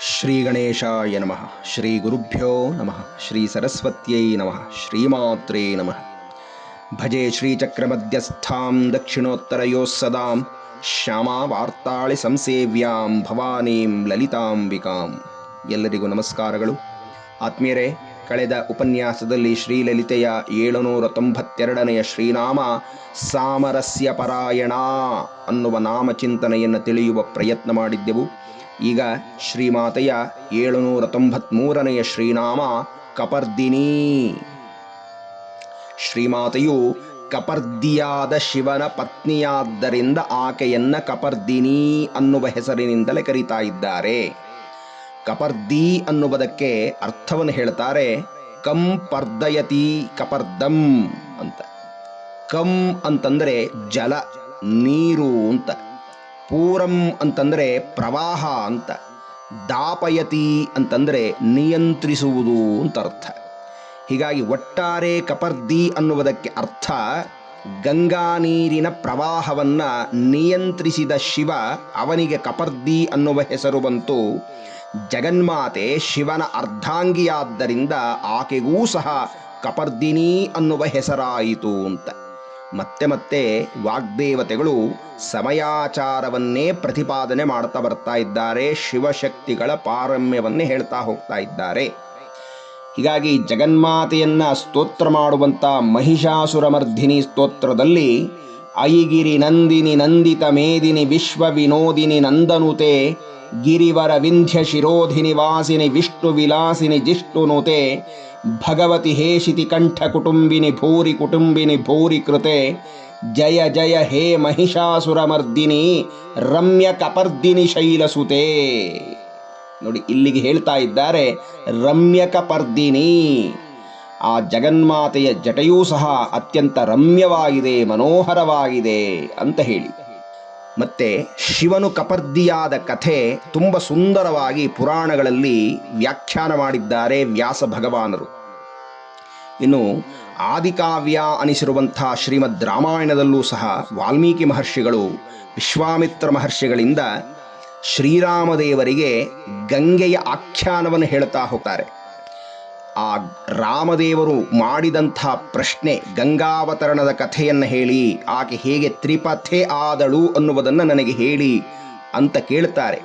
ಶ್ರೀ ಗಣೇಶಾಯ ನಮಃ ಶ್ರೀ ಗುರುಭ್ಯೋ ನಮಃ ಶ್ರೀ ಸರಸ್ವತ್ಯೈ ನಮಃ ಶ್ರೀಮಾತ್ರೇ ನಮಃ ಭಜೆ ಶ್ರೀಚಕ್ರಮಧ್ಯಸ್ಥಾಂ ದಕ್ಷಿಣೋತ್ತರಯೋಸ್ಸದಾಂ ಶ್ಯಾಮಾ ವಾರ್ತಾಳಿ ಸಂಸೇವ್ಯಾಂ ಭವಾನೀಂ ಲಲಿತಾಂಬಿಕಾಂ ಎಲ್ಲರಿಗೂ ನಮಸ್ಕಾರಗಳು. ಆತ್ಮೀಯರೇ, ಕಳೆದ ಉಪನ್ಯಾಸದಲ್ಲಿ ಶ್ರೀಲಲಿತೆಯ ಏಳುನೂರ ತೊಂಬತ್ತೆರಡನೆಯ ಶ್ರೀನಾಮ ಸಾಮರಸ್ಯ ಪರಾಯಣ ಅನ್ನುವ ನಾಮಚಿಂತನೆಯನ್ನು ತಿಳಿಯುವ ಪ್ರಯತ್ನ ಮಾಡಿದ್ದೆವು. ಈಗ ಶ್ರೀಮಾತೆಯ ಏಳುನೂರ ತೊಂಬತ್ಮೂರನೆಯ ಶ್ರೀನಾಮ ಕಪರ್ದಿನಿ. ಶ್ರೀಮಾತೆಯು ಕಪರ್ದಿಯಾದ ಶಿವನ ಪತ್ನಿಯಾದ್ದರಿಂದ ಆಕೆಯನ್ನ ಕಪರ್ದಿನಿ ಅನ್ನುವ ಹೆಸರಿನಿಂದಲೇ ಕರೀತಾ ಇದ್ದಾರೆ. ಕಪರ್ದಿ ಅನ್ನುವುದಕ್ಕೆ ಅರ್ಥವನ್ನು ಹೇಳ್ತಾರೆ ಕಂ ಪರ್ದಯತಿ ಕಪರ್ದಂ ಅಂತ. ಕಂ ಅಂತಂದರೆ ಜಲ, ನೀರು ಅಂತ. ಪೂರಂ ಅಂತಂದರೆ ಪ್ರವಾಹ ಅಂತ, ದಾಪಯತಿ ಅಂತಂದರೆ ನಿಯಂತ್ರಿಸುವುದು ಅಂತ ಅರ್ಥ. ಹೀಗಾಗಿ ಒಟ್ಟಾರೆ ಕಪರ್ದಿ ಅನ್ನುವುದಕ್ಕೆ ಅರ್ಥ, ಗಂಗಾ ನೀರಿನ ಪ್ರವಾಹವನ್ನ ನಿಯಂತ್ರಿಸಿದ ಶಿವ ಅವನಿಗೆ ಕಪರ್ದಿ ಅನ್ನುವ ಹೆಸರು ಬಂತು. ಜಗನ್ಮಾತೆ ಶಿವನ ಅರ್ಧಾಂಗಿಯಾದ್ದರಿಂದ ಆಕೆಗೂ ಸಹ ಕಪರ್ದಿನಿ ಅನ್ನುವ ಹೆಸರಾಯಿತು ಅಂತ. ಮತ್ತೆ ಮತ್ತೆ ವಾಗ್ದೇವತೆಗಳು ಸಮಯಾಚಾರವನ್ನೇ ಪ್ರತಿಪಾದನೆ ಮಾಡ್ತಾ ಬರ್ತಾ ಇದ್ದಾರೆ, ಶಿವಶಕ್ತಿಗಳ ಪಾರಮ್ಯವನ್ನೇ ಹೇಳ್ತಾ ಹೋಗ್ತಾ ಇದ್ದಾರೆ. ಹೀಗಾಗಿ ಜಗನ್ಮಾತೆಯನ್ನ ಸ್ತೋತ್ರ ಮಾಡುವಂತ ಮಹಿಷಾಸುರಮರ್ಧಿನಿ ಸ್ತೋತ್ರದಲ್ಲಿ ಐಗಿರಿ ನಂದಿನಿ ನಂದಿತ ಮೇದಿನಿ ವಿಶ್ವ ವಿನೋದಿನಿ ನಂದನುತೆ ಗಿರಿವರ ವಿಂಧ್ಯ ಶಿರೋಧಿನಿ ವಾಸಿನಿ ವಿಷ್ಣು ವಿಲಾಸಿನಿ ಜಿಷ್ಣುನುತೆ ಭಗವತಿ ಹೇಷಿತಿ ಕಂಠ ಕುಟುಂಬಿನಿ ಭೂರಿ ಕುಟುಂಬಿನಿ ಭೂರಿ ಕೃತೆ ಜಯ ಜಯ ಹೇ ಮಹಿಷಾಸುರಮರ್ದಿನಿ ರಮ್ಯ ಕಪರ್ದಿನಿ ಶೈಲಸುತೆ ನೋಡಿ, ಇಲ್ಲಿಗೆ ಹೇಳ್ತಾ ಇದ್ದಾರೆ ರಮ್ಯಕ ಪರ್ದಿನಿ ಆ ಜಗನ್ಮಾತೆಯ ಜಟೆಯೂ ಸಹ ಅತ್ಯಂತ ರಮ್ಯವಾಗಿದೆ, ಮನೋಹರವಾಗಿದೆ ಅಂತ ಹೇಳಿ. ಮತ್ತೆ ಶಿವನು ಕಪರ್ದಿಯಾದ ಕಥೆ ತುಂಬ ಸುಂದರವಾಗಿ ಪುರಾಣಗಳಲ್ಲಿ ವ್ಯಾಖ್ಯಾನ ಮಾಡಿದ್ದಾರೆ ವ್ಯಾಸ ಭಗವಾನರು. ಇನ್ನು ಆದಿಕಾವ್ಯ ಅನಿಸಿರುವಂಥ ಶ್ರೀಮದ್ ರಾಮಾಯಣದಲ್ಲೂ ಸಹ ವಾಲ್ಮೀಕಿ ಮಹರ್ಷಿಗಳು, ವಿಶ್ವಾಮಿತ್ರ ಮಹರ್ಷಿಗಳಿಂದ ಶ್ರೀರಾಮದೇವರಿಗೆ ಗಂಗೆಯ ಆಖ್ಯಾನವನ್ನು ಹೇಳ್ತಾ ಹೋಗ್ತಾರೆ. ಆ ರಾಮದೇವರು ಮಾಡಿದಂಥ ಪ್ರಶ್ನೆ ಗಂಗಾವತರಣದ ಕಥೆಯನ್ನು ಹೇಳಿ, ಆಕೆ ಹೇಗೆ ತ್ರಿಪಥೆ ಆದಳು ಅನ್ನುವುದನ್ನು ನನಗೆ ಹೇಳಿ ಅಂತ ಕೇಳ್ತಾರೆ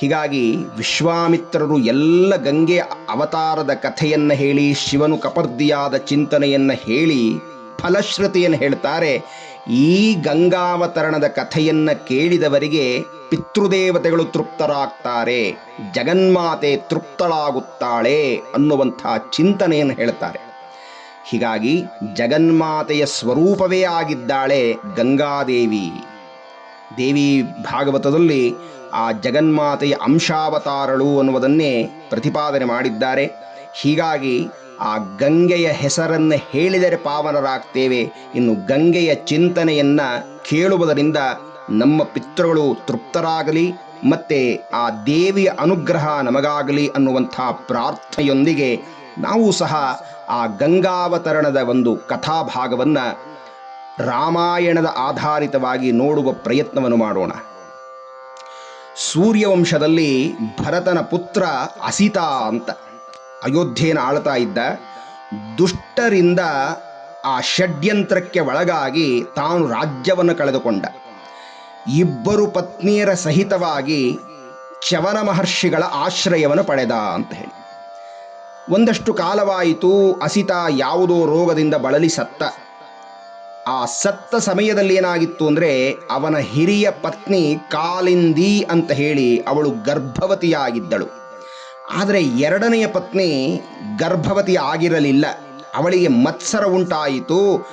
ಹೀಗಾಗಿ ವಿಶ್ವಾಮಿತ್ರರು ಎಲ್ಲ ಗಂಗೆ ಅವತಾರದ ಕಥೆಯನ್ನು ಹೇಳಿ, ಶಿವನು ಕಪರ್ದಿಯಾದ ಚಿಂತನೆಯನ್ನು ಹೇಳಿ, ಫಲಶ್ರುತಿಯನ್ನು ಹೇಳ್ತಾರೆ ಈ ಗಂಗಾವತರಣದ ಕಥೆಯನ್ನು ಕೇಳಿದವರಿಗೆ ಪಿತೃದೇವತೆಗಳು ತೃಪ್ತರಾಗ್ತಾರೆ. ಜಗನ್ಮಾತೆ ತೃಪ್ತಳಾಗುತ್ತಾಳೆ ಅನ್ನುವಂಥ ಚಿಂತನೆಯನ್ನು ಹೇಳ್ತಾರೆ. ಹೀಗಾಗಿ ಜಗನ್ಮಾತೆಯ ಸ್ವರೂಪವೇ ಆಗಿದ್ದಾಳೆ ಗಂಗಾದೇವಿ. ದೇವಿ ಭಾಗವತದಲ್ಲಿ ಆ ಜಗನ್ಮಾತೆಯ ಅಂಶಾವತಾರಳು ಅನ್ನುವುದನ್ನೇ ಪ್ರತಿಪಾದನೆ ಮಾಡಿದ್ದಾರೆ. ಹೀಗಾಗಿ ಆ ಗಂಗೆಯ ಹೆಸರನ್ನು ಹೇಳಿದರೆ ಪಾವನರಾಗ್ತೇವೆ. ಇನ್ನು ಗಂಗೆಯ ಚಿಂತನೆಯನ್ನ ಕೇಳುವುದರಿಂದ ನಮ್ಮ ಪಿತೃಗಳು ತೃಪ್ತರಾಗಲಿ, ಮತ್ತೆ ಆ ದೇವಿಯ ಅನುಗ್ರಹ ನಮಗಾಗಲಿ ಅನ್ನುವಂಥ ಪ್ರಾರ್ಥನೆಯೊಂದಿಗೆ ನಾವು ಸಹ ಆ ಗಂಗಾವತರಣದ ಒಂದು ಕಥಾಭಾಗವನ್ನು ರಾಮಾಯಣದ ಆಧಾರಿತವಾಗಿ ನೋಡುವ ಪ್ರಯತ್ನವನ್ನು ಮಾಡೋಣ. ಸೂರ್ಯವಂಶದಲ್ಲಿ ಭರತನ ಪುತ್ರ ಅಸಿತಾ ಅಂತ. ಅಯೋಧ್ಯೆಯನ್ನು ಆಳ್ತಾ ಇದ್ದ, ದುಷ್ಟರಿಂದ ಆ ಷಡ್ಯಂತ್ರಕ್ಕೆ ಒಳಗಾಗಿ ತಾನು ರಾಜ್ಯವನ್ನು ಕಳೆದುಕೊಂಡ. ಇಬ್ಬರು ಪತ್ನಿಯರ ಸಹಿತವಾಗಿ ಚವನ ಮಹರ್ಷಿಗಳ ಆಶ್ರಯವನ್ನು ಪಡೆದ ಅಂತ ಹೇಳಿ. ಒಂದಷ್ಟು ಕಾಲವಾಯಿತು, ಅಸಿತ ಯಾವುದೋ ರೋಗದಿಂದ ಬಳಲಿ ಸತ್ತ. ಆ ಸತ್ತ ಸಮಯದಲ್ಲಿ ಏನಾಗಿತ್ತು ಅಂದರೆ, ಅವನ ಹಿರಿಯ ಪತ್ನಿ ಕಾಲಿಂದಿ ಅಂತ ಹೇಳಿ ಅವಳು ಗರ್ಭವತಿಯಾಗಿದ್ದಳು. ಆದರೆ ಎರಡನೆಯ ಪತ್ನಿ ಗರ್ಭವತಿ ಆಗಿರಲಿಲ್ಲ. ಅವಳಿಗೆ ಮತ್ಸರ ಉಂಟಾಯಿತು.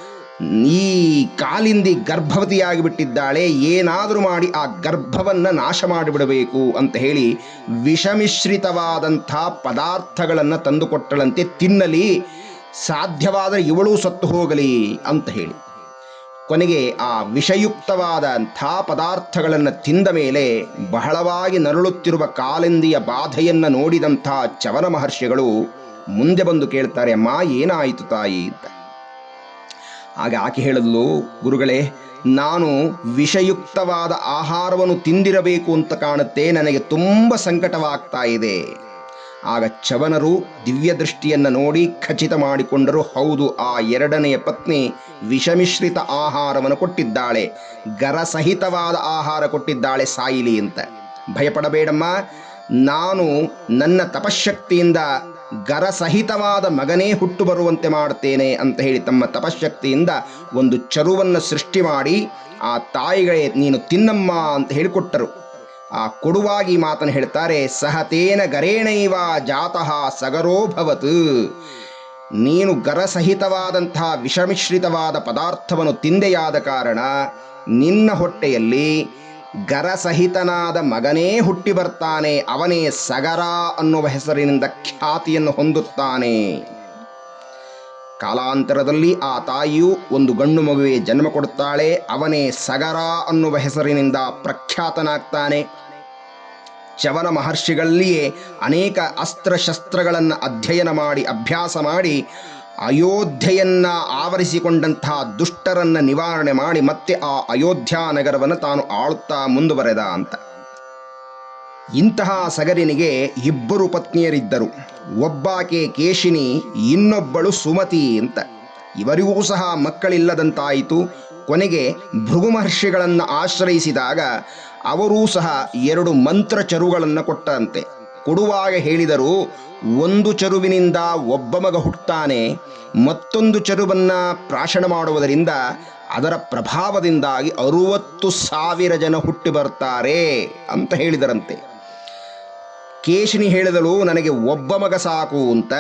ಈ ಕಾಲಿಂದಿ ಗರ್ಭವತಿಯಾಗಿ ಬಿಟ್ಟಿದ್ದಾಳೆ ಏನಾದರೂ ಮಾಡಿ ಆ ಗರ್ಭವನ್ನು ನಾಶ ಮಾಡಿಬಿಡಬೇಕು ಅಂತ ಹೇಳಿ ವಿಷಮಿಶ್ರಿತವಾದಂಥ ಪದಾರ್ಥಗಳನ್ನು ತಂದುಕೊಟ್ಟಳಂತೆ ತಿನ್ನಲಿ. ಸಾಧ್ಯವಾದರೆ ಇವಳು ಸತ್ತು ಹೋಗಲಿ ಅಂತ ಹೇಳಿ. ಕೊನೆಗೆ ಆ ವಿಷಯುಕ್ತವಾದಂಥ ಪದಾರ್ಥಗಳನ್ನು ತಿಂದ ಮೇಲೆ ಬಹಳವಾಗಿ ನರಳುತ್ತಿರುವ ಕಾಲಿಂದಿಯ ಬಾಧೆಯನ್ನು ನೋಡಿದಂಥ ಚವನ ಮಹರ್ಷಿಗಳು ಮುಂದೆ ಬಂದು ಕೇಳ್ತಾರೆ, ಅಮ್ಮ, ಏನಾಯಿತು ತಾಯಿ? ಅಂತ. ಆಗ ಆಕೆ ಹೇಳಿದ್ಲು, ಗುರುಗಳೇ, ನಾನು ವಿಷಯುಕ್ತವಾದ ಆಹಾರವನ್ನು ತಿಂದಿರಬೇಕು ಅಂತ ಕಾಣುತ್ತೆ, ನನಗೆ ತುಂಬ ಸಂಕಟವಾಗ್ತಾ ಇದೆ. ಆಗ ಚವನರು ದಿವ್ಯ ದೃಷ್ಟಿಯನ್ನು ನೋಡಿ ಖಚಿತ ಮಾಡಿಕೊಂಡರು, ಹೌದು, ಆ ಎರಡನೆಯ ಪತ್ನಿ ವಿಷಮಿಶ್ರಿತ ಆಹಾರವನ್ನು ಕೊಟ್ಟಿದ್ದಾಳೆ, ಗರಸಹಿತವಾದ ಆಹಾರ ಕೊಟ್ಟಿದ್ದಾಳೆ ಸಾಯಿಲಿ ಅಂತ. ಭಯಪಡಬೇಡಮ್ಮ, ನಾನು ನನ್ನ ತಪಶಕ್ತಿಯಿಂದ ಗರಸಹಿತವಾದ ಮಗನೇ ಹುಟ್ಟು ಬರುವಂತೆ ಮಾಡುತ್ತೇನೆ ಅಂತ ಹೇಳಿ ತಮ್ಮ ತಪಶಕ್ತಿಯಿಂದ ಒಂದು ಚರುವನ್ನು ಸೃಷ್ಟಿ ಮಾಡಿ, ಆ ತಾಯಿಗಳೇ ನೀನು ತಿನ್ನಮ್ಮ ಅಂತ ಹೇಳಿಕೊಟ್ಟರು. ಆ ಕೊಡುವಾಗಿ ಮಾತನ್ನು ಹೇಳ್ತಾರೆ, ಸಹತೇನ ಗರೇಣೈವ ಜಾತಃ ಸಗರೋಭವತ್ ನೀನು ಗರಸಹಿತವಾದಂತಹ ವಿಷಮಿಶ್ರಿತವಾದ ಪದಾರ್ಥವನ್ನು ತಿಂದೆಯಾದ ಕಾರಣ ನಿನ್ನ ಹೊಟ್ಟೆಯಲ್ಲಿ ಗರಸಹಿತನಾದ ಮಗನೇ ಹುಟ್ಟಿ ಬರ್ತಾನೆ ಅವನೇ ಸಗರ ಅನ್ನುವ ಹೆಸರಿನಿಂದ ಖ್ಯಾತಿಯನ್ನು ಹೊಂದುತ್ತಾನೆ. ಕಾಲಾಂತರದಲ್ಲಿ ಆ ತಾಯಿಯು ಒಂದು ಗಂಡು ಮಗುವಿಗೆ ಜನ್ಮ ಕೊಡುತ್ತಾಳೆ, ಅವನೇ ಸಗರ ಅನ್ನುವ ಹೆಸರಿನಿಂದ ಪ್ರಖ್ಯಾತನಾಗ್ತಾನೆ. ಚವನ ಮಹರ್ಷಿಗಳಲ್ಲಿಯೇ ಅನೇಕ ಅಸ್ತ್ರಶಸ್ತ್ರಗಳನ್ನು ಅಧ್ಯಯನ ಮಾಡಿ, ಅಭ್ಯಾಸ ಮಾಡಿ, ಅಯೋಧ್ಯೆಯನ್ನ ಆವರಿಸಿಕೊಂಡಂತಹ ದುಷ್ಟರನ್ನು ನಿವಾರಣೆ ಮಾಡಿ ಮತ್ತೆ ಆ ಅಯೋಧ್ಯಾ ನಗರವನ್ನು ತಾನು ಆಳುತ್ತಾ ಮುಂದುವರೆದ ಅಂತ. ಇಂತಹ ಸಗರಿನಿಗೆ ಇಬ್ಬರು ಪತ್ನಿಯರಿದ್ದರು. ಒಬ್ಬಾಕೆ ಕೇಶಿನಿ, ಇನ್ನೊಬ್ಬಳು ಸುಮತಿ ಅಂತ. ಇವರಿಗೂ ಸಹ ಮಕ್ಕಳಿಲ್ಲದಂತಾಯಿತು. ಕೊನೆಗೆ ಭೃಗು ಮಹರ್ಷಿಗಳನ್ನು ಆಶ್ರಯಿಸಿದಾಗ ಅವರೂ ಸಹ ಎರಡು ಮಂತ್ರ ಚರುಗಳನ್ನು ಕೊಟ್ಟಂತೆ. ಕೊಡುವಾಗ ಹೇಳಿದರು, ಒಂದು ಚರುವಿನಿಂದ ಒಬ್ಬ ಮಗ ಹುಟ್ಟುತ್ತಾನೆ ಮತ್ತೊಂದು ಚರುವನ್ನು ಪ್ರಾಶನ ಮಾಡುವುದರಿಂದ ಅದರ ಪ್ರಭಾವದಿಂದಾಗಿ ಅರುವತ್ತು ಸಾವಿರ ಜನ ಹುಟ್ಟಿ ಬರ್ತಾರೆ ಅಂತ ಹೇಳಿದರಂತೆ. ಕೇಶಿನಿ ಹೇಳಿದಳು, ನನಗೆ ಒಬ್ಬ ಮಗ ಸಾಕು ಅಂತ.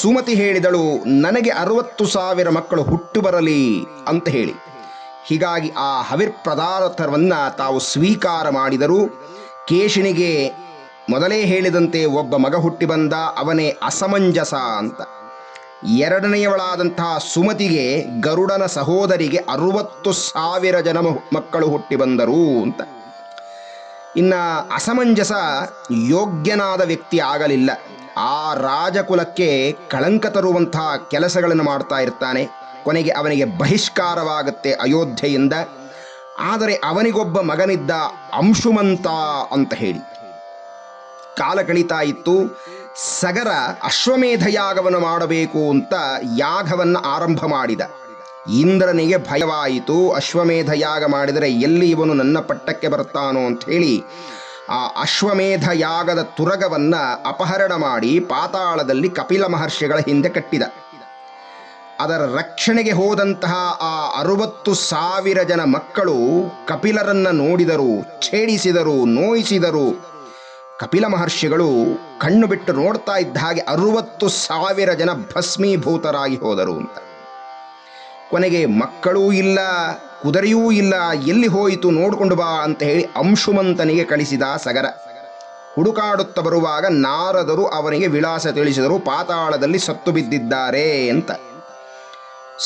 ಸುಮತಿ ಹೇಳಿದಳು, ನನಗೆ ಅರವತ್ತು ಸಾವಿರ ಮಕ್ಕಳು ಹುಟ್ಟು ಬರಲಿ ಅಂತ ಹೇಳಿ. ಹೀಗಾಗಿ ಆ ಹವಿರ್ ಪದಾರ್ಥವನ್ನು ತಾವು ಸ್ವೀಕಾರ ಮಾಡಿದರು. ಕೇಶಿನಿಗೆ ಮೊದಲೇ ಹೇಳಿದಂತೆ ಒಬ್ಬ ಮಗ ಹುಟ್ಟಿ ಬಂದ, ಅವನೇ ಅಸಮಂಜಸ ಅಂತ. ಎರಡನೆಯವಳಾದಂತಹ ಸುಮತಿಗೆ ಗರುಡನ ಸಹೋದರಿಗೆ ಅರುವತ್ತು ಸಾವಿರ ಜನ ಮಕ್ಕಳು ಹುಟ್ಟಿ ಬಂದರು ಅಂತ. ಇನ್ನ ಅಸಮಂಜಸ ಯೋಗ್ಯನಾದ ವ್ಯಕ್ತಿ ಆಗಲಿಲ್ಲ. ಆ ರಾಜಕುಲಕ್ಕೆ ಕಳಂಕ ತರುವಂತಹ ಕೆಲಸಗಳನ್ನು ಮಾಡ್ತಾ ಇರ್ತಾನೆ. ಕೊನೆಗೆ ಅವನಿಗೆ ಬಹಿಷ್ಕಾರವಾಗುತ್ತೆ ಅಯೋಧ್ಯೆಯಿಂದ. ಆದರೆ ಅವನಿಗೊಬ್ಬ ಮಗನಿದ್ದ ಅಂಶುಮಂತ ಅಂತ ಹೇಳಿ. ಕಾಲ ಕಳೀತಾ ಇತ್ತು. ಸಗರ ಅಶ್ವಮೇಧ ಯಾಗವನ್ನು ಮಾಡಬೇಕು ಅಂತ ಯಾಗವನ್ನು ಆರಂಭ ಮಾಡಿದ. ಇಂದ್ರನಿಗೆ ಭಯವಾಯಿತು. ಅಶ್ವಮೇಧ ಯಾಗ ಮಾಡಿದರೆ ಎಲ್ಲಿ ಇವನು ನನ್ನ ಪಟ್ಟಕ್ಕೆ ಬರ್ತಾನೋ ಅಂತ ಹೇಳಿ ಆ ಅಶ್ವಮೇಧ ಯಾಗದ ತುರಗವನ್ನ ಅಪಹರಣ ಮಾಡಿ ಪಾತಾಳದಲ್ಲಿ ಕಪಿಲ ಮಹರ್ಷಿಗಳ ಹಿಂದೆ ಕಟ್ಟಿದ. ಅದರ ರಕ್ಷಣೆಗೆ ಹೋದಂತಹ ಆ ಅರುವತ್ತು ಸಾವಿರ ಜನ ಮಕ್ಕಳು ಕಪಿಲರನ್ನ ನೋಡಿದರು, ಛೇಡಿಸಿದರು, ನೋಯಿಸಿದರು. ಕಪಿಲ ಮಹರ್ಷಿಗಳು ಕಣ್ಣು ಬಿಟ್ಟು ನೋಡ್ತಾ ಇದ್ದ ಹಾಗೆ ಅರುವತ್ತು ಸಾವಿರ ಜನ ಭಸ್ಮೀಭೂತರಾಗಿ ಹೋದರು ಅಂತ. ಕೊನೆಗೆ ಮಕ್ಕಳೂ ಇಲ್ಲ, ಕುದುರೆಯೂ ಇಲ್ಲ, ಎಲ್ಲಿ ಹೋಯಿತು ನೋಡಿಕೊಂಡು ಬಾ ಅಂತ ಹೇಳಿ ಅಂಶುಮಂತನಿಗೆ ಕಳಿಸಿದ ಸಗರ. ಹುಡುಕಾಡುತ್ತ ಬರುವಾಗ ನಾರದರು ಅವನಿಗೆ ವಿಳಾಸ ತಿಳಿಸಿದರು, ಪಾತಾಳದಲ್ಲಿ ಸತ್ತು ಬಿದ್ದಿದ್ದಾರೆ ಅಂತ.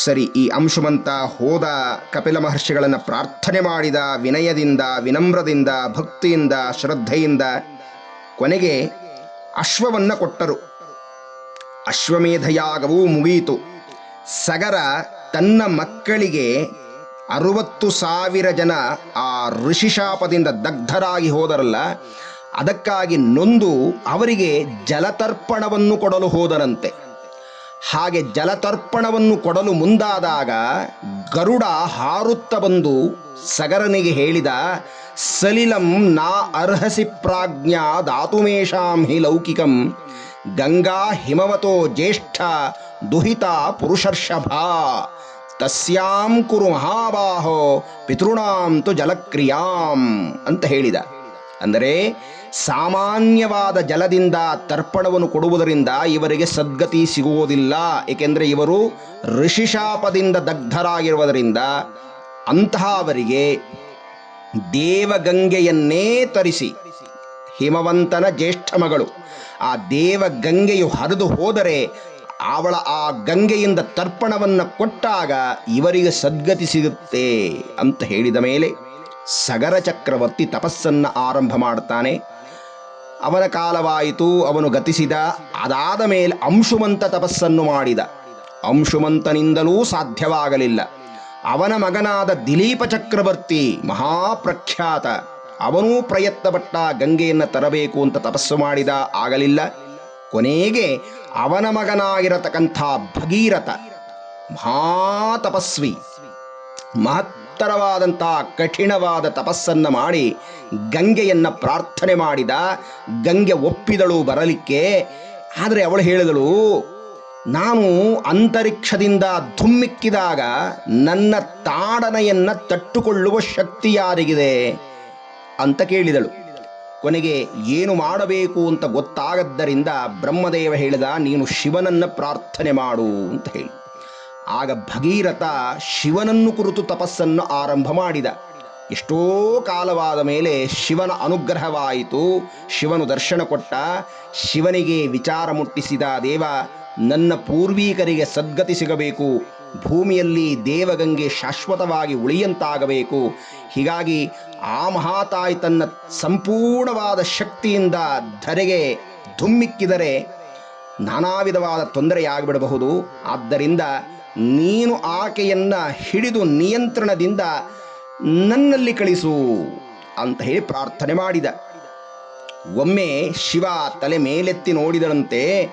ಸರಿ, ಈ ಅಂಶುಮಂತ ಹೋದ ಕಪಿಲ ಮಹರ್ಷಿಗಳನ್ನು ಪ್ರಾರ್ಥನೆ ಮಾಡಿದ ವಿನಯದಿಂದ, ವಿನಮ್ರದಿಂದ, ಭಕ್ತಿಯಿಂದ, ಶ್ರದ್ಧೆಯಿಂದ ಕೊನೆಗೆ ಅಶ್ವವನ್ನು ಕೊಟ್ಟರು. ಅಶ್ವಮೇಧಯಾಗವೂ ಮುಗಿಯಿತು. ಸಗರ ತನ್ನ ಮಕ್ಕಳಿಗೆ ಅರುವತ್ತು ಸಾವಿರ ಜನ ಆ ಋಷಿಶಾಪದಿಂದ ದಗ್ಧರಾಗಿ ಹೋದರಲ್ಲ, ಅದಕ್ಕಾಗಿ ನೊಂದು ಅವರಿಗೆ ಜಲತರ್ಪಣವನ್ನು ಕೊಡಲು ಹೋದರಂತೆ ಹಾಗೆ ಜಲತರ್ಪಣವನ್ನು ಕೊಡಲು ಮುಂದಾದಾಗ ಗರುಡ ಹಾರುತ್ತ ಬಂದು ಸಗರನಿಗೆ ಹೇಳಿದ, ಸಲಿಲಂ ನಾ ಅರ್ಹಸಿ ಪ್ರಾಜ್ಞಾ ಧಾತುಮೇಷಾಂ ಹಿ ಲೌಕಿಕಂ, ಗಂಗಾ ಹಿಮವತೋ ಜ್ಯೇಷ್ಠ ದುಹಿತ ಪುರುಷರ್ಷಭ ತಸ್ಯಾಂ ಕುರು ಮಹಾಬಾಹೋ ಪಿತೃಣಾಂ ತು ಜಲಕ್ರಿಯಾಂ ಅಂತ ಹೇಳಿದ. ಅಂದರೆ ಸಾಮಾನ್ಯವಾದ ಜಲದಿಂದ ತರ್ಪಣವನ್ನು ಕೊಡುವುದರಿಂದ ಇವರಿಗೆ ಸದ್ಗತಿ ಸಿಗುವುದಿಲ್ಲ. ಏಕೆಂದರೆ ಇವರು ಋಷಿಶಾಪದಿಂದ ದಗ್ಧರಾಗಿರುವುದರಿಂದ ಅಂತಹವರಿಗೆ ದೇವಗಂಗೆಯನ್ನೇ ತರಿಸಿ, ಹಿಮವಂತನ ಜ್ಯೇಷ್ಠ ಮಗಳು, ಆ ದೇವಗಂಗೆಯು ಹರಿದು ಹೋದರೆ ಅವಳ ಆ ಗಂಗೆಯಿಂದ ತರ್ಪಣವನ್ನು ಕೊಟ್ಟಾಗ ಇವರಿಗೆ ಸದ್ಗತಿ ಸಿಗುತ್ತೆ ಅಂತ ಹೇಳಿದ ಮೇಲೆ ಸಗರ ಚಕ್ರವರ್ತಿ ತಪಸ್ಸನ್ನು ಆರಂಭ ಮಾಡ್ತಾನೆ. ಅವನ ಕಾಲವಾಯಿತು, ಅವನು ಗತಿಸಿದ, ಅದಾದ ಮೇಲೆ ಅಂಶುಮಂತ ತಪಸ್ಸನ್ನು ಮಾಡಿದ. ಅಂಶುಮಂತನಿಂದಲೂ ಸಾಧ್ಯವಾಗಲಿಲ್ಲ. ಅವನ ಮಗನಾದ ದಿಲೀಪ ಚಕ್ರವರ್ತಿ ಮಹಾಪ್ರಖ್ಯಾತ. ಅವನೂ ಪ್ರಯತ್ನಪಟ್ಟ ಗಂಗೆಯನ್ನು ತರಬೇಕು ಅಂತ ತಪಸ್ಸು ಮಾಡಿದ, ಆಗಲಿಲ್ಲ. ಕೊನೆಗೆ ಅವನ ಮಗನಾಗಿರತಕ್ಕಂಥ ಭಗೀರಥ ಮಹಾತಪಸ್ವಿ. ಮಹತ್ತರವಾದಂಥ ಕಠಿಣವಾದ ತಪಸ್ಸನ್ನು ಮಾಡಿ ಗಂಗೆಯನ್ನು ಪ್ರಾರ್ಥನೆ ಮಾಡಿದ, ಗಂಗೆ ಒಪ್ಪಿದಳು ಬರಲಿಕ್ಕೆ. ಆದರೆ ಅವಳು ಹೇಳಿದಳು, ನಾನು ಅಂತರಿಕ್ಷದಿಂದ ಧುಮ್ಮಿಕ್ಕಿದಾಗ ನನ್ನ ತಾಡನೆಯನ್ನು ತಟ್ಟುಕೊಳ್ಳುವ ಶಕ್ತಿ ಯಾರಿಗಿದೆ? ಅಂತ ಕೇಳಿದಳು. ಕೊನೆಗೆ ಏನು ಮಾಡಬೇಕು ಅಂತ ಗೊತ್ತಾಗದ್ದರಿಂದ ಬ್ರಹ್ಮದೇವ ಹೇಳಿದ, ನೀನು ಶಿವನನ್ನ ಪ್ರಾರ್ಥನೆ ಮಾಡು ಅಂತ ಹೇಳಿ. ಆಗ ಭಗೀರಥ ಶಿವನನ್ನು ಕುರಿತು ತಪಸ್ಸನ್ನು ಆರಂಭ ಮಾಡಿದ. ಎಷ್ಟೋ ಕಾಲವಾದ ಮೇಲೆ ಶಿವನ ಅನುಗ್ರಹವಾಯಿತು. ಶಿವನು ದರ್ಶನ ಕೊಟ್ಟ. ಶಿವನಿಗೆ ವಿಚಾರ ಮುಟ್ಟಿಸಿದ, ದೇವ, ನನ್ನ ಪೂರ್ವೀಕರಿಗೆ ಸದ್ಗತಿ ಸಿಗಬೇಕು. ಭೂಮಿಯಲ್ಲಿ ದೇವಗಂಗೆ ಶಾಶ್ವತವಾಗಿ ಉಳಿಯಂತಾಗಬೇಕು. ಹೀಗಾಗಿ ಆ ಮಹಾತಾಯಿ ತನ್ನ ಸಂಪೂರ್ಣವಾದ ಶಕ್ತಿಯಿಂದ ಧರೆಗೆ ಧುಮ್ಮಿಕ್ಕಿದರೆ ನಾನಾ ವಿಧವಾದ ತೊಂದರೆಯಾಗಿಬಿಡಬಹುದು. ಆದ್ದರಿಂದ ನೀನು ಆಕೆಯನ್ನ ಹಿಡಿದು ನಿಯಂತ್ರಣದಿಂದ ನನ್ನಲ್ಲಿ ಕಳಿಸು ಅಂತ ಹೇಳಿ ಪ್ರಾರ್ಥನೆ ಮಾಡಿದ. ಒಮ್ಮೆ ಶಿವ ತಲೆ ಮೇಲೆತ್ತಿ ನೋಡಿದರಂತೆ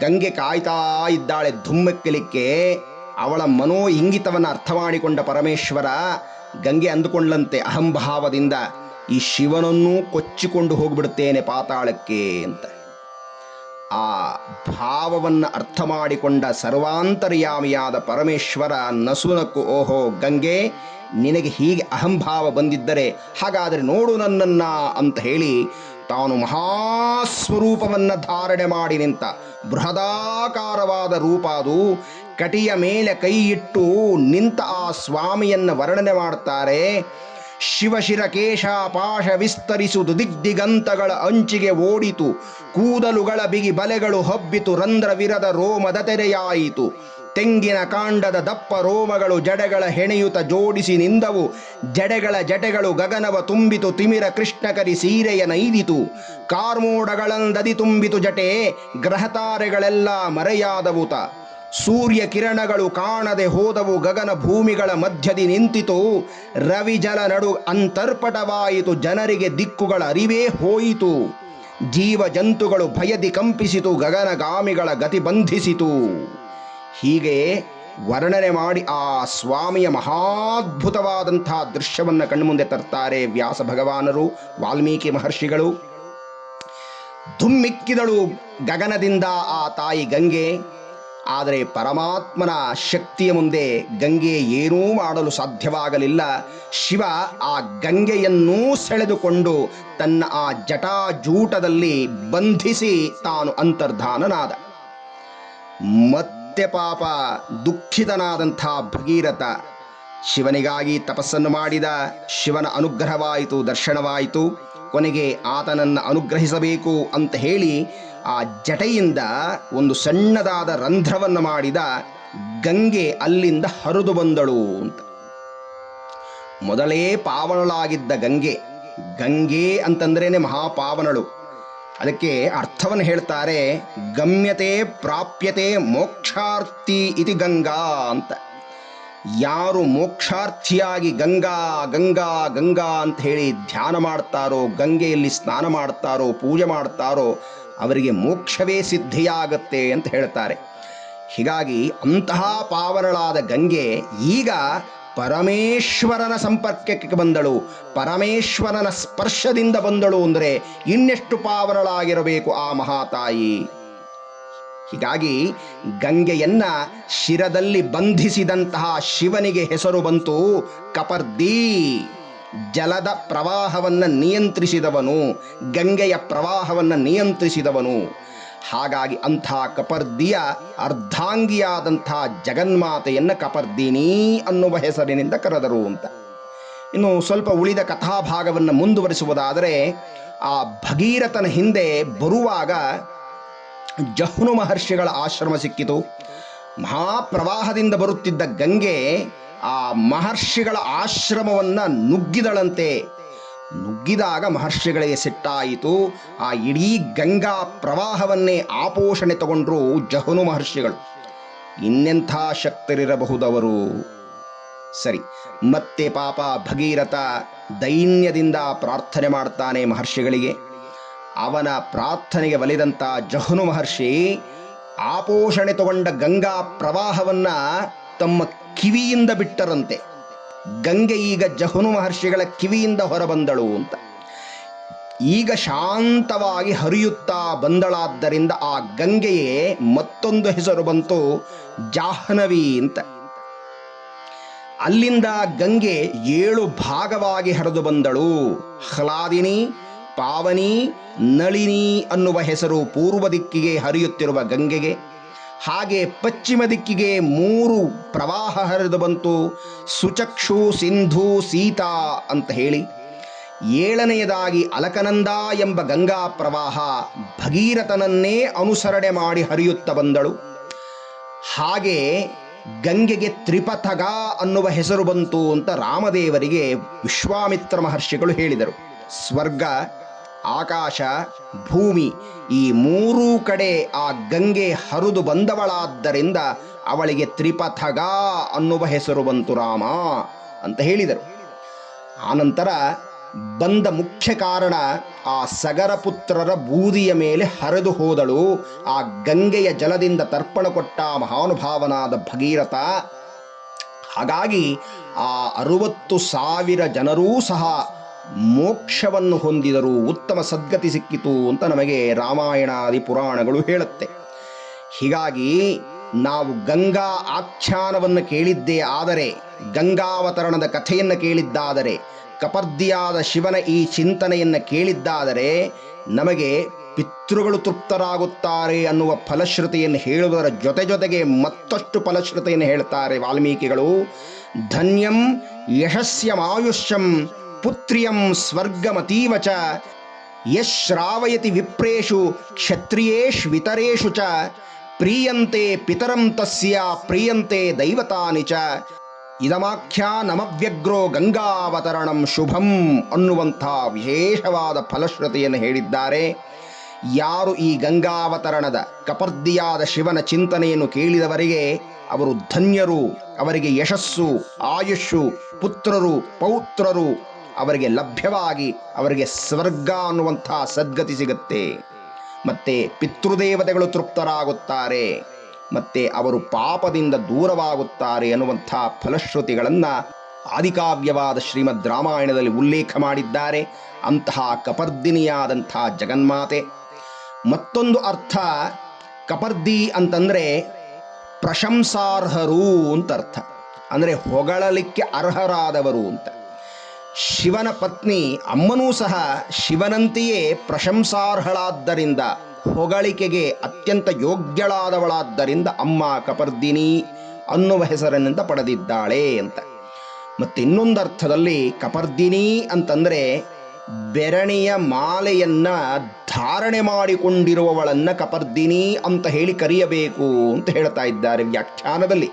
ಗಂಗೆ ಕಾಯ್ತಾ ಇದ್ದಾಳೆ ಧುಮ್ಮೆಕ್ಕಲಿಕ್ಕೆ. ಅವಳ ಮನೋ ಇಂಗಿತವನ್ನು ಅರ್ಥ ಮಾಡಿಕೊಂಡ ಪರಮೇಶ್ವರ ಗಂಗೆ ಅಂದುಕೊಂಡ್ಲಂತೆ ಅಹಂಭಾವದಿಂದ, ಈ ಶಿವನನ್ನೂ ಕೊಚ್ಚಿಕೊಂಡು ಹೋಗ್ಬಿಡುತ್ತೇನೆ ಪಾತಾಳಕ್ಕೆ ಅಂತ. ಆ ಭಾವವನ್ನು ಅರ್ಥ ಮಾಡಿಕೊಂಡ ಸರ್ವಾಂತರ್ಯಾಮಿಯಾದ ಪರಮೇಶ್ವರ ನಸುನಕ್ಕು, ಓಹೋ ಗಂಗೆ, ನಿನಗೆ ಹೀಗೆ ಅಹಂಭಾವ ಬಂದಿದ್ದರೆ ಹಾಗಾದರೆ ನೋಡು ನನ್ನನ್ನ ಅಂತ ಹೇಳಿ ತಾನು ಮಹಾಸ್ವರೂಪವನ್ನು ಧಾರಣೆ ಮಾಡಿ ನಿಂತ ಬೃಹದಾಕಾರವಾದ ರೂಪ ಅದು ಕಟಿಯ ಮೇಲೆ ಕೈ ಇಟ್ಟು ನಿಂತ ಆ ಸ್ವಾಮಿಯನ್ನು ವರ್ಣನೆ ಮಾಡ್ತಾರೆ. ಶಿವಶಿರ ಕೇಶ ಪಾಶ ವಿಸ್ತರಿಸುವುದು ದಿಗ್ದಿಗಂತಗಳ ಅಂಚಿಗೆ ಓಡಿತು. ಕೂದಲುಗಳ ಬಿಗಿ ಬಲೆಗಳು ಹಬ್ಬಿತು, ರಂಧ್ರವಿರದ ರೋಮದ ತೆರೆಯಾಯಿತು. ತೆಂಗಿನ ಕಾಂಡದ ದಪ್ಪ ರೋಮಗಳು ಜಡೆಗಳ ಹೆಣೆಯುತ ಜೋಡಿಸಿ ನಿಂದವು. ಜಡೆಗಳ ಜಟೆಗಳು ಗಗನವ ತುಂಬಿತು, ತಿಮಿರ ಕೃಷ್ಣಕರಿ ಸೀರೆಯ ನೈದಿತು. ಕಾರ್ಮೋಡಗಳಂದದಿ ತುಂಬಿತು ಜಟೆ, ಗ್ರಹತಾರೆಗಳೆಲ್ಲ ಮರೆಯಾದವುತ. ಸೂರ್ಯ ಕಿರಣಗಳು ಕಾಣದೆ ಹೋದವು ಗಗನ ಭೂಮಿಗಳ ಮಧ್ಯದಿ ನಿಂತಿತು. ರವಿ ಜಲ ನಡು ಅಂತರ್ಪಟವಾಯಿತು. ಜನರಿಗೆ ದಿಕ್ಕುಗಳ ಅರಿವೇ ಹೋಯಿತು. ಜೀವ ಜಂತುಗಳು ಭಯದಿ ಕಂಪಿಸಿತು. ಗಗನಗಾಮಿಗಳ ಗತಿ ಬಂಧಿಸಿತು. ಹೀಗೆ ವರ್ಣನೆ ಮಾಡಿ ಆ ಸ್ವಾಮಿಯ ಮಹಾದ್ಭುತವಾದಂಥ ದೃಶ್ಯವನ್ನು ಕಣ್ಮುಂದೆ ತರ್ತಾರೆ ವ್ಯಾಸ ಭಗವಾನರು, ವಾಲ್ಮೀಕಿ ಮಹರ್ಷಿಗಳು. ಧುಮ್ಮಿಕ್ಕಿದಳು ಗಗನದಿಂದ ಆ ತಾಯಿ ಗಂಗೆ. ಆದರೆ ಪರಮಾತ್ಮನ ಶಕ್ತಿಯ ಮುಂದೆ ಗಂಗೆ ಏನೂ ಮಾಡಲು ಸಾಧ್ಯವಾಗಲಿಲ್ಲ. ಶಿವ ಆ ಗಂಗೆಯನ್ನೂ ಸೆಳೆದುಕೊಂಡು ತನ್ನ ಆ ಜಟಾಜೂಟದಲ್ಲಿ ಬಂಧಿಸಿ ತಾನು ಅಂತರ್ಧಾನನಾದ. ಮತ್ತೆ ಪಾಪ ದುಃಖಿತನಾದಂಥ ಭಗೀರಥ ಶಿವನಿಗಾಗಿ ತಪಸ್ಸನ್ನು ಮಾಡಿದ. ಶಿವನ ಅನುಗ್ರಹವಾಯಿತು, ದರ್ಶನವಾಯಿತು. ಕೊನೆಗೆ ಆತನನ್ನು ಅನುಗ್ರಹಿಸಬೇಕು ಅಂತ ಹೇಳಿ ಆ ಜಟೆಯಿಂದ ಒಂದು ಸಣ್ಣದಾದ ರಂಧ್ರವನ್ನು ಮಾಡಿದ ಗಂಗೆ ಅಲ್ಲಿಂದ ಹರಿದು ಬಂದಳು ಅಂತ. ಮೊದಲೇ ಪಾವನಳಾಗಿದ್ದ ಗಂಗೆ ಗಂಗೆ ಅಂತಂದ್ರೇನೆ ಮಹಾಪಾವನಳು. ಅದಕ್ಕೆ ಅರ್ಥವನ್ನು ಹೇಳ್ತಾರೆ, ಗಮ್ಯತೆ ಪ್ರಾಪ್ಯತೆ ಮೋಕ್ಷಾರ್ಥಿ ಇತಿ ಗಂಗಾ ಅಂತ. ಯಾರು ಮೋಕ್ಷಾರ್ಥಿಯಾಗಿ ಗಂಗಾ ಗಂಗಾ ಗಂಗಾ ಅಂತ ಹೇಳಿ ಧ್ಯಾನ ಮಾಡ್ತಾರೋ, ಗಂಗೆಯಲ್ಲಿ ಸ್ನಾನ ಮಾಡ್ತಾರೋ, ಪೂಜೆ ಮಾಡ್ತಾರೋ ಅವರಿಗೆ ಮೋಕ್ಷವೇ ಸಿದ್ಧಿಯಾಗತ್ತೆ ಅಂತ ಹೇಳ್ತಾರೆ. ಹೀಗಾಗಿ ಅಂತಹ ಪಾವರಳಾದ ಗಂಗೆ ಈಗ ಪರಮೇಶ್ವರನ ಸಂಪರ್ಕಕ್ಕೆ ಬಂದಳು. ಪರಮೇಶ್ವರನ ಸ್ಪರ್ಶದಿಂದ ಬಂದಳು ಅಂದರೆ ಇನ್ನೆಷ್ಟು ಪಾವರಳಾಗಿರಬೇಕು ಆ ಮಹಾತಾಯಿ. ಹೀಗಾಗಿ ಗಂಗೆಯನ್ನ ಶಿರದಲ್ಲಿ ಬಂಧಿಸಿದಂತಹ ಶಿವನಿಗೆ ಹೆಸರು ಬಂತು ಕಪರ್ದಿ. ಜಲದ ಪ್ರವಾಹವನ್ನು ನಿಯಂತ್ರಿಸಿದವನು, ಗಂಗೆಯ ಪ್ರವಾಹವನ್ನು ನಿಯಂತ್ರಿಸಿದವನು. ಹಾಗಾಗಿ ಅಂಥ ಕಪರ್ದಿಯ ಅರ್ಧಾಂಗಿಯಾದಂಥ ಜಗನ್ಮಾತೆಯನ್ನು ಕಪರ್ದಿನಿ ಅನ್ನುವ ಹೆಸರಿನಿಂದ ಕರೆದರು ಅಂತ. ಇನ್ನು ಸ್ವಲ್ಪ ಉಳಿದ ಕಥಾಭಾಗವನ್ನು ಮುಂದುವರಿಸುವುದಾದರೆ, ಆ ಭಗೀರಥನ ಹಿಂದೆ ಬರುವಾಗ ಜಹ್ನು ಮಹರ್ಷಿಗಳ ಆಶ್ರಮ ಸಿಕ್ಕಿತು. ಮಹಾಪ್ರವಾಹದಿಂದ ಬರುತ್ತಿದ್ದ ಗಂಗೆ ಆ ಮಹರ್ಷಿಗಳ ಆಶ್ರಮವನ್ನು ನುಗ್ಗಿದಳಂತೆ. ನುಗ್ಗಿದಾಗ ಮಹರ್ಷಿಗಳಿಗೆ ಸಿಟ್ಟಾಯಿತು. ಆ ಇಡೀ ಗಂಗಾ ಪ್ರವಾಹವನ್ನೇ ಆಪೋಷಣೆ ತಗೊಂಡ್ರು ಜಹನು ಮಹರ್ಷಿಗಳು. ಇನ್ನೆಂಥ ಶಕ್ತರಿರಬಹುದವರು? ಸರಿ, ಮತ್ತೆ ಪಾಪ ಭಗೀರಥ ದೈನ್ಯದಿಂದ ಪ್ರಾರ್ಥನೆ ಮಾಡ್ತಾನೆ ಮಹರ್ಷಿಗಳಿಗೆ. ಅವನ ಪ್ರಾರ್ಥನೆಗೆ ಒಲಿದಂಥ ಜಹನು ಮಹರ್ಷಿ ಆಪೋಷಣೆ ತಗೊಂಡ ಗಂಗಾ ಪ್ರವಾಹವನ್ನ ತಮ್ಮ ಕಿವಿಯಿಂದ ಬಿಟ್ಟರಂತೆ. ಗಂಗೆ ಈಗ ಜಹನು ಮಹರ್ಷಿಗಳ ಕಿವಿಯಿಂದ ಹೊರಬಂದಳು ಅಂತ. ಈಗ ಶಾಂತವಾಗಿ ಹರಿಯುತ್ತಾ ಬಂದಳಾದ್ದರಿಂದ ಆ ಗಂಗೆಯೇ ಮತ್ತೊಂದು ಹೆಸರು ಬಂತು, ಜಾಹ್ನವಿ ಅಂತ. ಅಲ್ಲಿಂದ ಗಂಗೆ ಏಳು ಭಾಗವಾಗಿ ಹರಿದು ಬಂದಳು. ಹ್ಲಾದಿನಿ, ಪಾವನಿ, ನಳಿನಿ ಅನ್ನುವ ಹೆಸರು ಪೂರ್ವ ದಿಕ್ಕಿಗೆ ಹರಿಯುತ್ತಿರುವ ಗಂಗೆಗೆ. ಹಾಗೆ ಪಶ್ಚಿಮ ದಿಕ್ಕಿಗೆ ಮೂರು ಪ್ರವಾಹ ಹರಿದು ಬಂತು. ಸುಚಕ್ಷು, ಸಿಂಧು, ಸೀತಾ ಅಂತ ಹೇಳಿ. ಏಳನೆಯದಾಗಿ ಅಲಕನಂದ ಎಂಬ ಗಂಗಾ ಪ್ರವಾಹ ಭಗೀರಥನನ್ನೇ ಅನುಸರಣೆ ಮಾಡಿ ಹರಿಯುತ್ತ ಬಂದಳು. ಹಾಗೆ ಗಂಗೆಗೆ ತ್ರಿಪಥಗ ಅನ್ನುವ ಹೆಸರು ಬಂತು ಅಂತ ರಾಮದೇವರಿಗೆ ವಿಶ್ವಾಮಿತ್ರ ಮಹರ್ಷಿಗಳು ಹೇಳಿದರು. ಸ್ವರ್ಗ ಆಕಾಶ, ಭೂಮಿ, ಈ ಮೂರೂ ಕಡೆ ಆ ಗಂಗೆ ಹರಿದು ಬಂದವಳಾದ್ದರಿಂದ ಅವಳಿಗೆ ತ್ರಿಪಥಗ ಅನ್ನುವ ಹೆಸರು ಬಂತು ರಾಮ ಅಂತ ಹೇಳಿದರು. ಆನಂತರ ಬಂದ ಮುಖ್ಯ ಕಾರಣ ಆ ಸಗರ ಪುತ್ರರ ಬೂದಿಯ ಮೇಲೆ ಹರಿದು ಹೋದಳು. ಆ ಗಂಗೆಯ ಜಲದಿಂದ ತರ್ಪಣ ಕೊಟ್ಟ ಮಹಾನುಭಾವನಾದ ಭಗೀರಥ. ಹಾಗಾಗಿ ಆ ಅರುವತ್ತು ಸಾವಿರ ಜನರೂ ಸಹ ಮೋಕ್ಷವನ್ನು ಹೊಂದಿದರು ಉತ್ತಮ ಸದ್ಗತಿ ಸಿಕ್ಕಿತು ಅಂತ ನಮಗೆ ರಾಮಾಯಣಾದಿ ಪುರಾಣಗಳು ಹೇಳುತ್ತೆ. ಹೀಗಾಗಿ ನಾವು ಗಂಗಾ ಆಖ್ಯಾನವನ್ನು ಕೇಳಿದ್ದೇ ಆದರೆ, ಗಂಗಾವತರಣದ ಕಥೆಯನ್ನು ಕೇಳಿದ್ದಾದರೆ, ಕಪರ್ದಿಯಾದ ಶಿವನ ಈ ಚಿಂತನೆಯನ್ನು ಕೇಳಿದ್ದಾದರೆ ನಮಗೆ ಪಿತೃಗಳು ತೃಪ್ತರಾಗುತ್ತಾರೆ ಅನ್ನುವ ಫಲಶ್ರುತಿಯನ್ನು ಹೇಳುವುದರ ಜೊತೆ ಜೊತೆಗೆ ಮತ್ತಷ್ಟು ಫಲಶ್ರುತಿಯನ್ನು ಹೇಳ್ತಾರೆ ವಾಲ್ಮೀಕಿಗಳು. ಧನ್ಯಂ ಯಶಸ್ಯಮಾಯುಷ್ಯಂ ಪುತ್ರ್ಯಂ ಸ್ವರ್ಗಮತೀವ ಚ ಯಶ್ರಾವಯತಿ ವಿಪ್ರೇಷು ಕ್ಷತ್ರಿಯೇಷ್ವಿತರೇಷು ಚ, ಪ್ರೀಯಂತೆ ಪಿತರಂ ತಸ್ಯ ಪ್ರೀಯಂತೆ ದೈವತಾನಿ ಚ. ಇದಮಾಖ್ಯಾನಮವ್ಯಗ್ರೋ ಗಂಗಾವತರಣಂ ಶುಭಂ ಅನ್ನುವಂಥ ವಿಶೇಷವಾದ ಫಲಶ್ರುತಿಯನ್ನು ಹೇಳಿದ್ದಾರೆ. ಯಾರು ಈ ಗಂಗಾವತರಣದ ಕಪರ್ದಿಯಾದ ಶಿವನ ಚಿಂತನೆಯನ್ನು ಕೇಳಿದವರಿಗೆ ಅವರು ಧನ್ಯರು, ಅವರಿಗೆ ಯಶಸ್ಸು ಆಯುಷ್ಯು ಪುತ್ರರು, ಪೌತ್ರರು ಅವರಿಗೆ ಲಭ್ಯವಾಗಿ ಅವರಿಗೆ ಸ್ವರ್ಗ ಅನ್ನುವಂಥ ಸದ್ಗತಿ ಸಿಗುತ್ತೆ. ಮತ್ತೆ ಪಿತೃದೇವತೆಗಳು ತೃಪ್ತರಾಗುತ್ತಾರೆ. ಮತ್ತೆ ಅವರು ಪಾಪದಿಂದ ದೂರವಾಗುತ್ತಾರೆ ಅನ್ನುವಂಥ ಫಲಶ್ರುತಿಗಳನ್ನು ಆದಿಕಾವ್ಯವಾದ ಶ್ರೀಮದ್ ರಾಮಾಯಣದಲ್ಲಿ ಉಲ್ಲೇಖ ಮಾಡಿದ್ದಾರೆ. ಅಂತಹ ಕಪರ್ದಿನಿಯಾದಂಥ ಜಗನ್ಮಾತೆ. ಮತ್ತೊಂದು ಅರ್ಥ, ಕಪರ್ದಿ ಅಂತಂದ್ರೆ ಪ್ರಶಂಸಾರ್ಹರು ಅಂತ ಅರ್ಥ ಅಂದರೆ ಹೊಗಳಲಿಕ್ಕೆ ಅರ್ಹರಾದವರು ಅಂತ. ಶಿವನ ಪತ್ನಿ ಅಮ್ಮನೂ ಸಹ ಶಿವನಂತೆಯೇ ಪ್ರಶಂಸಾರ್ಹಳಾದ್ದರಿಂದ, ಹೊಗಳಿಕೆಗೆ ಅತ್ಯಂತ ಯೋಗ್ಯಳಾದವಳಾದ್ದರಿಂದ ಅಮ್ಮ ಕಪರ್ದಿನಿ ಅನ್ನುವ ಹೆಸರಿನಿಂದ ಪಡೆದಿದ್ದಾಳೆ ಅಂತ. ಮತ್ತೆ ಇನ್ನೊಂದು ಅರ್ಥದಲ್ಲಿ ಕಪರ್ದಿನಿ ಅಂತಂದ್ರೆ ಬೆರಣಿಯ ಮಾಲೆಯನ್ನ ಧಾರಣೆ ಮಾಡಿಕೊಂಡಿರುವವಳನ್ನ ಕಪರ್ದಿನಿ ಅಂತ ಹೇಳಿ ಕರೆಯಬೇಕು ಅಂತ ಹೇಳ್ತಾ ಇದ್ದಾರೆ ವ್ಯಾಖ್ಯಾನದಲ್ಲಿ.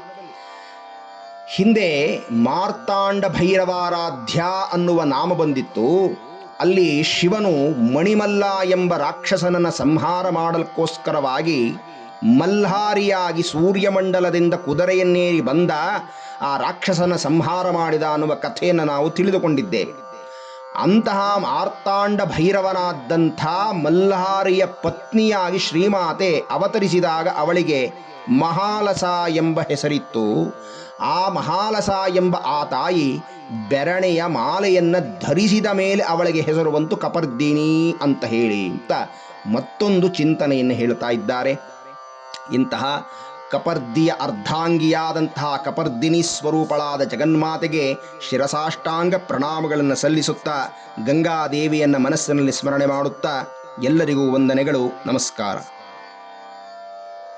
ಹಿಂದೆ ಮಾರ್ತಾಂಡ ಭೈರವಾರಾಧ್ಯ ಅನ್ನುವ ನಾಮ ಬಂದಿತ್ತು. ಅಲ್ಲಿ ಶಿವನು ಮಣಿಮಲ್ಲ ಎಂಬ ರಾಕ್ಷಸನನ್ನು ಸಂಹಾರ ಮಾಡಲಿಕ್ಕೋಸ್ಕರವಾಗಿ ಮಲ್ಹಾರಿಯಾಗಿ ಸೂರ್ಯಮಂಡಲದಿಂದ ಕುದುರೆಯನ್ನೇರಿ ಬಂದ ಆ ರಾಕ್ಷಸನ ಸಂಹಾರ ಮಾಡಿದ ಅನ್ನುವ ಕಥೆಯನ್ನು ನಾವು ತಿಳಿದುಕೊಂಡಿದ್ದೇವೆ. ಅಂತಹ ಮಾರ್ತಾಂಡ ಭೈರವನಾದ್ದಂಥ ಮಲ್ಹಾರಿಯ ಪತ್ನಿಯಾಗಿ ಶ್ರೀಮಾತೆ ಅವತರಿಸಿದಾಗ ಅವಳಿಗೆ ಮಹಾಲಸ ಎಂಬ ಹೆಸರಿತ್ತು. ಆ ಮಹಾಲಸ ಎಂಬ ಆ ತಾಯಿ ಬೆರಣೆಯ ಮಾಲೆಯನ್ನು ಧರಿಸಿದ ಮೇಲೆ ಅವಳಿಗೆ ಹೆಸರು ಬಂತು ಕಪರ್ದಿನಿ ಅಂತ ಹೇಳಿ ಅಂತ ಮತ್ತೊಂದು ಚಿಂತನೆಯನ್ನು ಹೇಳ್ತಾ ಇದ್ದಾರೆ. ಇಂತಹ ಕಪರ್ದಿಯ ಅರ್ಧಾಂಗಿಯಾದಂತಹ ಕಪರ್ದಿನಿ ಸ್ವರೂಪಳಾದ ಜಗನ್ಮಾತೆಗೆ ಶಿರಸಾಷ್ಟಾಂಗ ಪ್ರಣಾಮಗಳನ್ನು ಸಲ್ಲಿಸುತ್ತಾ ಗಂಗಾದೇವಿಯನ್ನು ಮನಸ್ಸಿನಲ್ಲಿ ಸ್ಮರಣೆ ಮಾಡುತ್ತಾ ಎಲ್ಲರಿಗೂ ವಂದನೆಗಳು, ನಮಸ್ಕಾರ.